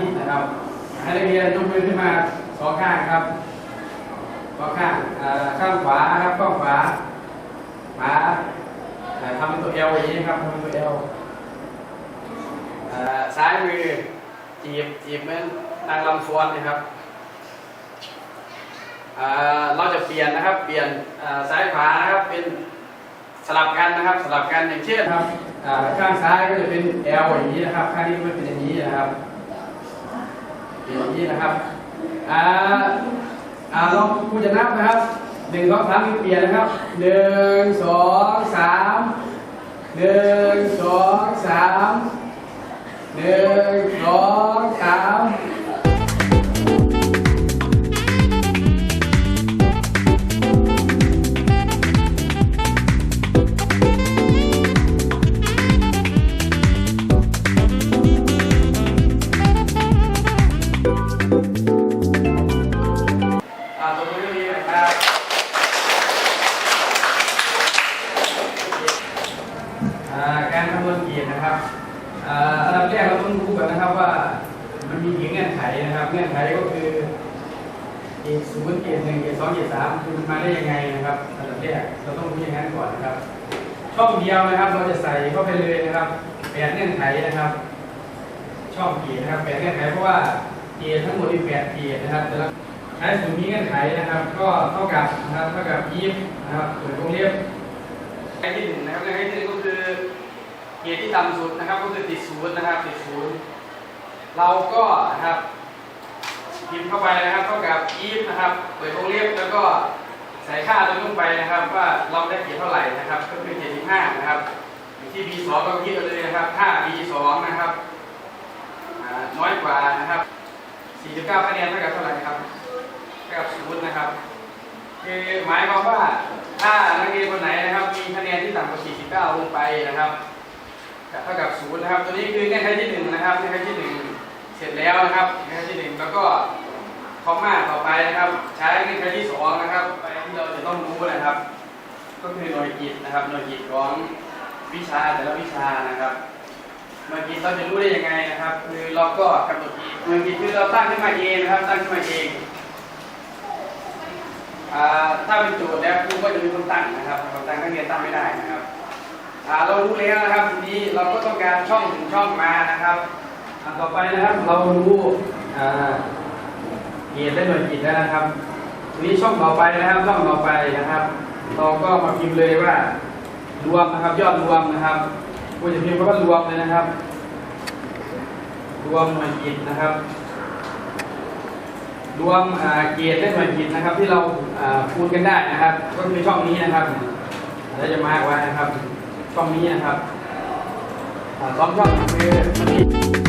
นี้นะครับให้นักเรียนยกมือขึ้นมาสองข้างครับสองข้างข้างขวาครับข้างขวาขวาทำตัวเอวอย่างนี้ครับทำตัวเอวซ้ายมือจีบจีบเป็นตั้งลำฟวนนะครับเราจะเปลี่ยนนะครับ เปลี่ยนซ้ายขวานะครับเป็นสลับกันนะครับสลับกันอย่างเช่นครับข้างซ้ายก็จะเป็น L อย่างนี้นะครับ ข้างนี้ก็เป็นอย่างนี้นะครับ อย่างนี้นะครับอ่าอ่าลองคุณจะนับนะครับหนึ่งสองสามเปลี่ยนนะครับหนึ่งสองสามหนึ่งสองสามหนึ่ง อันดับแรกเราต้องรู้ก่อนนะครับว่า มันมีกี่เงื่อนไขนะครับ เงื่อนไขก็คือเกียรติศูนย์เกียรติหนึ่งเกียรติสองเกียรติสามคือมันมาได้ยังไงนะครับอันดับแรกเราต้องรู้อย่างนั้นก่อนนะครับ ช่องเดียวนะครับ เราจะใส่เข้าไปเลยนะครับแปดเงื่อนไขนะครับ ช่องเกียรตินะครับแปดเงื่อนไขเพราะว่าเกียรติทั้งหมดมีแปดเกียรตินะครับแต่ละใช้สูตรนี้เงื่อนไขนะครับ ก็เท่ากับนะครับเท่ากับยี่สิบนะครับเปิดวงเล็บเงื่อนไขที่หนึ่งนะครับเงื่อนไขที่หนึ่งก็คือ เกียรติที่ต่ำสุดนะครับก็คือติดศูนย์นะครับติดศูนย์เราก็นะครับพิมพ์เข้าไปนะครับเท่ากับยีบนะครับเปิดวงเล็บแล้วก็ใส่ค่าตัวนี้ลงไปนะครับ ว่าเราได้เกียรติเท่าไหร่นะครับ ก็คือเกียรติที่ห้านะครับที่ B สองก็คิดเอาเลยนะครับถ้า B สองนะครับน้อยกว่านะครับ 49 คะแนนเท่ากับเท่าไหร่ครับเท่ากับศูนย์นะครับคือหมายความว่าถ้านักเรียนคนไหนนะครับ มีคะแนนที่ต่ำกว่า 49 ลงไปนะครับ เท่ากับศูนย์นะครับ ตัวนี้คือเงื่อนไขที่หนึ่งนะครับเงื่อนไขที่หนึ่งเสร็จแล้วนะครับเงื่อนไขที่หนึ่งแล้วก็คอมมาต่อไปนะครับ ใช้เงื่อนไขที่สองนะครับไปที่เราจะต้องรู้นะครับ ก็คือหน่วยกิจนะครับ หน่วยกิจของวิชาแต่ละวิชานะครับหน่วยกิจเราจะรู้ได้ยังไงนะครับ คือเราก็กำหนดกิจหน่วยกิจคือเราตั้งขึ้นมาเองนะครับ ตั้งขึ้นมาเองถ้าเป็นโจทย์แล้วครูก็จะมีคนตั้งนะครับคนตั้งนักเรียนตั้งไม่ได้นะครับ เรารู้แล้วนะครับทีนี้เราก็ต้องการช่องถึงช่องมานะครับต่อไปนะครับเรารู้เกียรติและหน่วยกิจแล้วนะครับทีนี้ช่องต่อไปนะครับช่องต่อไปนะครับ เราก็มาพิมพ์เลยว่ารวมนะครับยอดรวมนะครับควรจะพิมพ์ว่ารวมเลยนะครับ รวมหน่วยกิจนะครับรวมอ่าเกรดและหน่วยกิจนะครับ ที่เราอ่าคูณกันได้นะครับ ก็คือช่องนี้นะครับเราจะมาร์กไว้นะครับ ช่องนี้นะครับความชอบคือ